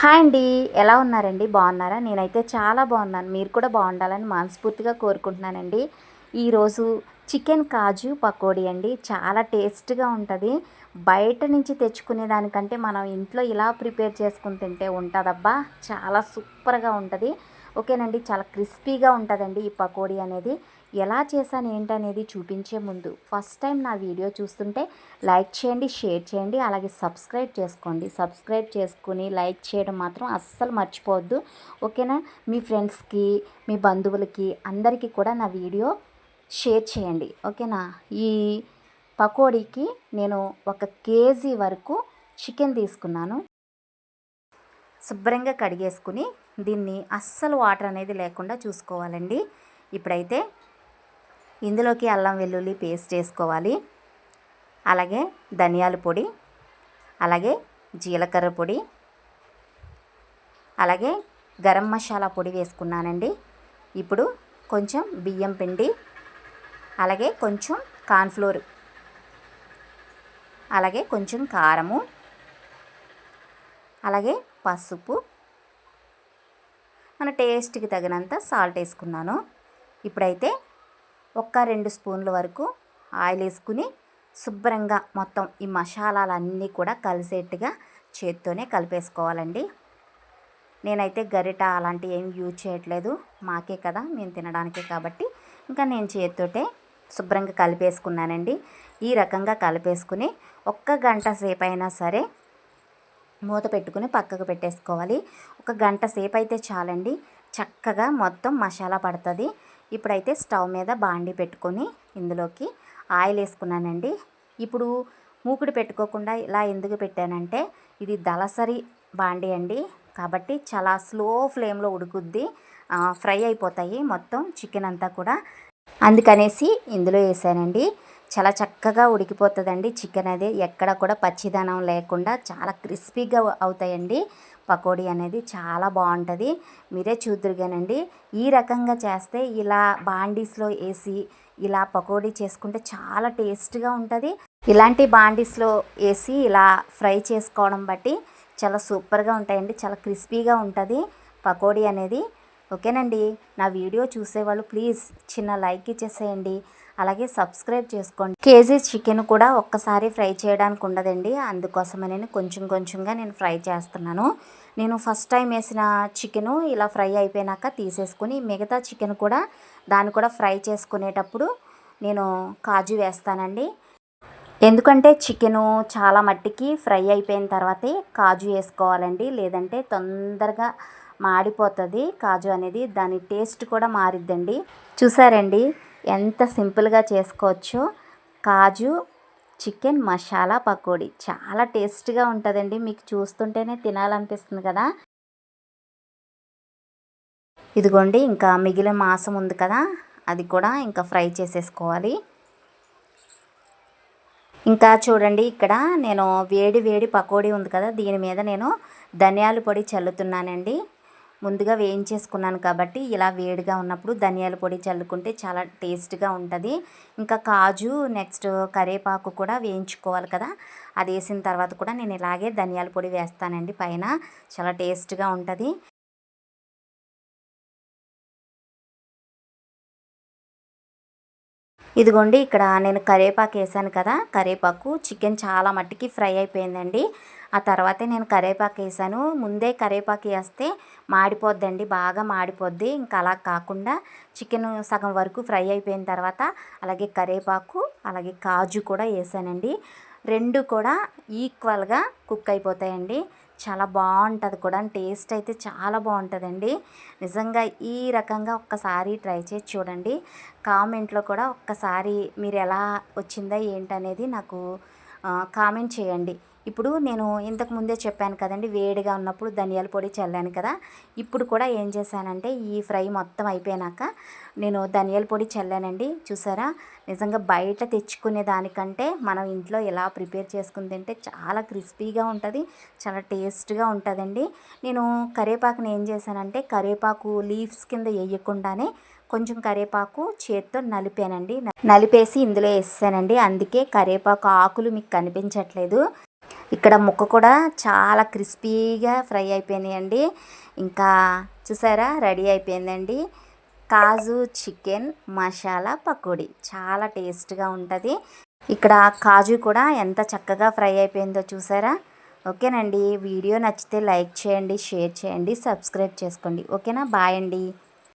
Hi అండి. ఎలా ఉన్నారండి? బాగున్నారా? నేనైతే చాలా బాగున్నాను. మీరు కూడా బాగుండాలని మనస్ఫూర్తిగా కోరుకుంటున్నానండి. ఈరోజు చికెన్ కాజు పకోడీ అండి. చాలా టేస్ట్గా ఉంటుంది. బయట నుంచి తెచ్చుకునే దానికంటే మనం ఇంట్లో ఇలా ప్రిపేర్ చేసుకుని తింటే ఉంటుందబ్బా. చాలా సూపర్గా ఉంటుంది. ఓకేనండి చాలా క్రిస్పీగా ఉంటుందండి ఈ పకోడీ అనేది. ఎలా చేశాను ఏంటనేది చూపించే ముందు ఫస్ట్ టైం నా వీడియో చూస్తుంటే లైక్ చేయండి షేర్ చేయండి అలాగే సబ్స్క్రైబ్ చేసుకోండి. సబ్స్క్రైబ్ చేసుకుని లైక్ చేయడం మాత్రం అస్సలు మర్చిపోవద్దు. ఓకేనా? మీ ఫ్రెండ్స్కి మీ బంధువులకి అందరికీ కూడా నా వీడియో షేర్ చేయండి. ఓకేనా? ఈ పకోడీకి నేను ఒక కేజీ వరకు చికెన్ తీసుకున్నాను. శుభ్రంగా కడిగేసుకుని దీన్ని అస్సలు వాటర్ అనేది లేకుండా చూసుకోవాలండి. ఇప్పుడైతే ఇందులోకి అల్లం వెల్లుల్లి పేస్ట్ వేసుకోవాలి. అలాగే ధనియాల పొడి అలాగే జీలకర్ర పొడి అలాగే గరం మసాలా పొడి వేసుకున్నానండి. ఇప్పుడు కొంచెం బియ్యం పిండి అలాగే కొంచెం కార్న్ఫ్లోర్ అలాగే కొంచెం కారము అలాగే పసుపు మన టేస్ట్కి తగినంత సాల్ట్ వేసుకున్నాను. ఇప్పుడైతే ఒక్క రెండు స్పూన్ల వరకు ఆయిల్ వేసుకుని శుభ్రంగా మొత్తం ఈ మసాలాలన్నీ కూడా కలిసేట్టుగా చేత్తోనే కలిపేసుకోవాలండి. నేనైతే గరిట అలాంటివి ఏమి యూజ్ చేయట్లేదు. మాకే కదా మేము తినడానికే కాబట్టి. ఇంకా నేను చేత్తోటే శుభ్రంగా కలిపేసుకున్నానండి. ఈ రకంగా కలిపేసుకుని ఒక్క గంట సేపు అయినా సరే మూత పెట్టుకుని పక్కకు పెట్టేసుకోవాలి. ఒక గంట సేపు అయితే చాలండి. చక్కగా మొత్తం మసాలా పడుతుంది. ఇప్పుడైతే స్టవ్ మీద బాండి పెట్టుకొని ఇందులోకి ఆయిల్ వేసుకున్నానండి. ఇప్పుడు మూకుడు పెట్టుకోకుండా ఇలా ఎందుకు పెట్టానంటే ఇది దళసరి బాండి అండి. కాబట్టి చాలా స్లో ఫ్లేమ్లో ఉడుకుద్ది. ఫ్రై అయిపోతాయి మొత్తం చికెన్ అంతా కూడా. అందుకనేసి ఇందులో వేసానండి. చాలా చక్కగా ఉడికిపోతుందండి చికెన్ అది. ఎక్కడ కూడా పచ్చిదనం లేకుండా చాలా క్రిస్పీగా అవుతాయండి. పకోడీ అనేది చాలా బాగుంటుంది. మీరే చూద్దురుగానండి ఈ రకంగా చేస్తే ఇలా బాండీస్లో వేసి ఇలా పకోడీ చేసుకుంటే చాలా టేస్ట్గా ఉంటుంది. ఇలాంటి బాండీస్లో వేసి ఇలా ఫ్రై చేసుకోవడం బట్టి చాలా సూపర్గా ఉంటాయండి. చాలా క్రిస్పీగా ఉంటుంది పకోడీ అనేది. ఓకేనండి? నా వీడియో చూసేవాళ్ళు ప్లీజ్ చిన్న లైక్ ఇచ్చేసేయండి. అలాగే సబ్స్క్రైబ్ చేసుకోండి. కేజీ చికెన్ కూడా ఒక్కసారి ఫ్రై చేయడానికి ఉండదండి. అందుకోసమని నేను కొంచెం కొంచెంగా నేను ఫ్రై చేస్తున్నాను. నేను ఫస్ట్ టైం వేసిన చికెను ఇలా ఫ్రై అయిపోయినాక తీసేసుకుని మిగతా చికెన్ కూడా దాన్ని కూడా ఫ్రై చేసుకునేటప్పుడు నేను కాజు వేస్తానండి. ఎందుకంటే చికెను చాలా మట్టికి ఫ్రై అయిపోయిన తర్వాతే కాజు వేసుకోవాలండి. లేదంటే తొందరగా మాడిపోతుంది. కాజు అనేది దాని టేస్ట్ కూడా మారిద్దండి. చూసారండి ఎంత సింపుల్గా చేసుకోవచ్చో. కాజు చికెన్ మసాలా పకోడీ చాలా టేస్ట్గా ఉంటుందండి. మీకు చూస్తుంటేనే తినాలనిపిస్తుంది కదా. ఇదిగోండి ఇంకా మిగిలిన మాసం ఉంది కదా అది కూడా ఇంకా ఫ్రై చేసేసుకోవాలి. ఇంకా చూడండి ఇక్కడ నేను వేడి వేడి పకోడీ ఉంది కదా దీని మీద నేను ధనియాల పొడి చల్లుతున్నానండి. ముందుగా వేయించేసుకున్నాను కాబట్టి ఇలా వేడిగా ఉన్నప్పుడు ధనియాల పొడి చల్లుకుంటే చాలా టేస్ట్గా ఉంటుంది. ఇంకా కాజు నెక్స్ట్ కరేపాకు కూడా వేయించుకోవాలి కదా. అది వేసిన తర్వాత కూడా నేను ఇలాగే ధనియాల పొడి వేస్తానండి పైన. చాలా టేస్ట్గా ఉంటుంది. ఇదిగోండి ఇక్కడ నేను కరేపాకు వేసాను కదా కరేపాకు చికెన్ చాలా మట్టికి ఫ్రై అయిపోయిందండి. ఆ తర్వాతే నేను కరేపాకు వేసాను. ముందే కరేపాకు వేస్తే మాడిపోద్దండి బాగా మాడిపోద్ది. ఇంకా అలా కాకుండా చికెన్ సగం వరకు ఫ్రై అయిపోయిన తర్వాత అలాగే కరేపాకు అలాగే కాజు కూడా వేసానండి. రెండు కూడా ఈక్వల్గా కుక్ అయిపోతాయండి. చాలా బాగుంటుంది కూడా. టేస్ట్ అయితే చాలా బాగుంటుందండి. నిజంగా ఈ రకంగా ఒక్కసారి ట్రై చేసి చూడండి. కామెంట్లో కూడా ఒక్కసారి మీరు ఎలా వచ్చిందా ఏంటనేది నాకు కామెంట్ చేయండి. ఇప్పుడు నేను ఇంతకు ముందే చెప్పాను కదండి వేడిగా ఉన్నప్పుడు ధనియాల పొడి చల్లాను కదా. ఇప్పుడు కూడా ఏం చేశానంటే ఈ ఫ్రై మొత్తం అయిపోయాక నేను ధనియాల పొడి చల్లానండి. చూసారా? నిజంగా బయట తెచ్చుకునే దానికంటే మనం ఇంట్లో ఎలా ప్రిపేర్ చేసుకుని తింటే చాలా క్రిస్పీగా ఉంటుంది చాలా టేస్ట్గా ఉంటుందండి. నేను కరివేపాకుని ఏం చేశానంటే కరివేపాకు లీవ్స్ కింద వేయకుండానే కొంచెం కరివేపాకు చేత్తో నలిపానండి. నలిపేసి ఇందులో వేసానండి అందుకే కరివేపాకు ఆకులు మీకు కనిపించట్లేదు. ఇక్కడ ముక్క కూడా చాలా క్రిస్పీగా ఫ్రై అయిపోయినాయండి. ఇంకా చూసారా? రెడీ అయిపోయిందండి. కాజు చికెన్ మసాలా పకోడీ. చాలా టేస్ట్గా ఉంటుంది. ఇక్కడ కాజు కూడా ఎంత చక్కగా ఫ్రై అయిపోయిందో చూసారా? ఓకేనండి. వీడియో నచ్చితే లైక్ చేయండి షేర్ చేయండి సబ్స్క్రైబ్ చేసుకోండి. ఓకేనా? బాయ్ అండి.